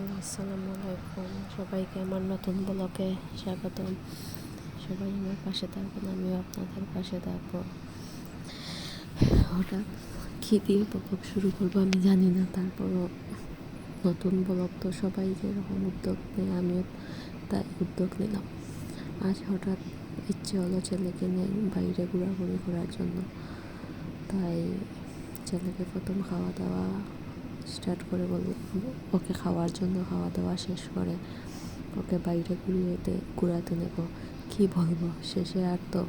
Hello আসসালামু আলাইকুম। সবাইকে আমার নতুন ব্লকে স্বাগতম। সবাই আমার পাশে থাকবেন আমিও আপনাদের পাশে থাকব। হঠাৎ দিয়ে ব্লগ শুরু করব আমি জানি না, তারপরও নতুন ব্লক তো সবাই যেরকম উদ্যোগ নেয়, আমিও তাই উদ্যোগ নিলাম। আজ হঠাৎ ইচ্ছে হলো ছেলেকে নিয়ে বাইরে ঘোরাঘুরি করার জন্য। তাই ছেলেকে প্রথম খাওয়া দাওয়া স্টার্ট করে বলব, ওকে খাওয়ার জন্য খাওয়া দাওয়া শেষ করে ওকে বাইরে ঘুরিয়েতে ঘুরাতে নেব। কী বলব? শেষে আর তো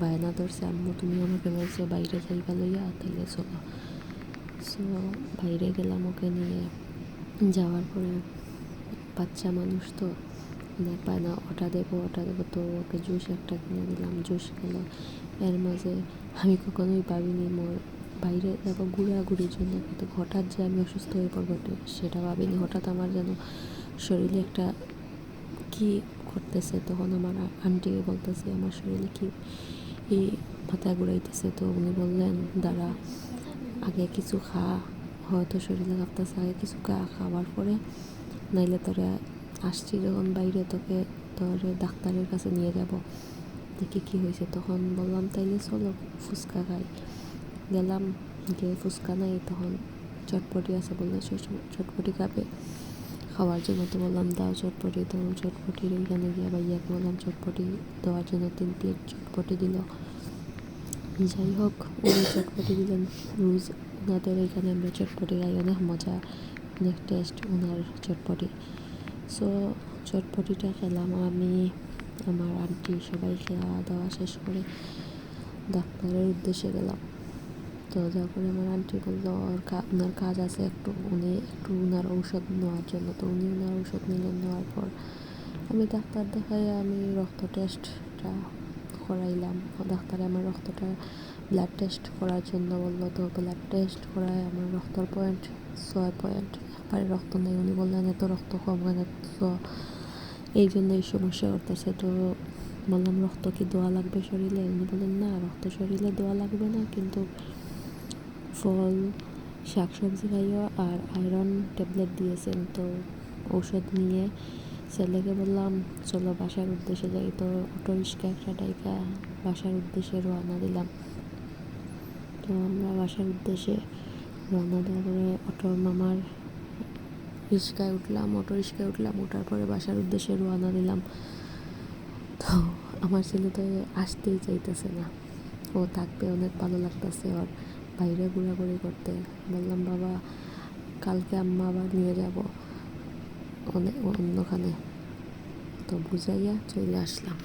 বায়না ধরছে, আম্মু তুমি আমাকে বলছো বাইরে যাইবা লইয়া তাইলে চলো। সো বাইরে গেলাম ওকে নিয়ে। যাওয়ার পরে বাচ্চা মানুষ তো অনেক বায়না ওটা দেবো ওটা দেবো। তো ওকে জুস একটা কিনে দিলাম, জুস খেলো। এর মাঝে আমি কখনোই ভাবিনি, মোর বাইরে যাব ঘোরাঘুরির জন্য, কিন্তু হঠাৎ যে আমি অসুস্থ হয়ে পড়ব সেটা ভাবিনি। হঠাৎ আমার যেন শরীরে একটা কি করতেছে তখন আমার আন্টি বলতেছে, আমার শরীরে কি এই মাথা ঘুরাইতেছে? তো উনি বললেন, দাঁড়া, আগে কিছু খা। হয়তো শরীরে কাঁপতেছে আগে কিছু খা, খাওয়ার পরে নাইলে তোরা আসছি যখন বাইরে তোকে, তোর ডাক্তারের কাছে নিয়ে যাব। দেখি কি হয়েছে। তখন বললাম, তাইলে চলো ফুচকা খাই। গেলাম, গিয়ে ফুচকা নাই, তখন চটপটি আছে বলল চটপটি খাবে? খাওয়ার জন্য তো বললাম, দাও চটপটি। তো চটপটির ওইখানে গিয়ে ভাইয়াকে বললাম, চটপটি দেওয়ার জন্য তিন প্লেট চটপটি দিল। যাই হোক, উনি চটপটি দিলেন। রোজ ওনাদের এখানে আমরা চটপটি খাই অনেক মজা, অনেক টেস্ট ওনার চটপটি। সো চটপটিটা খেলাম আমি, আমার আন্টি সবাই খাওয়া দাওয়া শেষ করে ডাক্তারের উদ্দেশ্যে গেলাম। তো যখন আমার আন্টি বলল ওর ওনার কাজ আছে একটু, উনি একটু ওনার ঔষধ নেওয়ার জন্য। তো উনি ওনার ঔষধ নিলেন নেওয়ার পর আমি ডাক্তার দেখাই আমি রক্ত টেস্টটা করাইলাম। ডাক্তারে আমার রক্তটা ব্লাড টেস্ট করার জন্য বলল, তো ব্লাড টেস্ট করায় আমার রক্তর পয়েন্ট ছয় পয়েন্ট একবারে রক্ত নেই, উনি বললেন, এত রক্ত কম কেন? তো এই জন্য এই সমস্যা করতেছে। তো বললাম, রক্ত কি দোয়া লাগবে শরীরে? উনি বললেন, না, রক্ত শরীরে দোয়া লাগবে না, কিন্তু ফল, শাকসবজি খাইও আর আয়রন ট্যাবলেট দিয়েছেন। তো ঔষধ নিয়ে ছেলেকে বললাম, চলো বাসার উদ্দেশ্যে যাই। তো অটো রিক্সা একটা ডাইকা বাসার উদ্দেশ্যে রওনা দিলাম। তো আমরা বাসার উদ্দেশ্যে রওনা দেওয়ার পরে অটোর মামার রিক্সায় উঠলাম, অটো রিক্সায় উঠলাম ওঠার পরে বাসার উদ্দেশ্যে রওনা দিলাম। তো আমার ছেলে তো আসতেই চাইতেছে না। ও থাকবে অনেক ভালো লাগতেছে ওর। বাইরে ঘোরাঘুরি করতে। বললাম, বাবা, কালকে আম্মা আবার নিয়ে যাব অনেক অন্যখানে। তো বুঝাইয়া চলে আসলাম।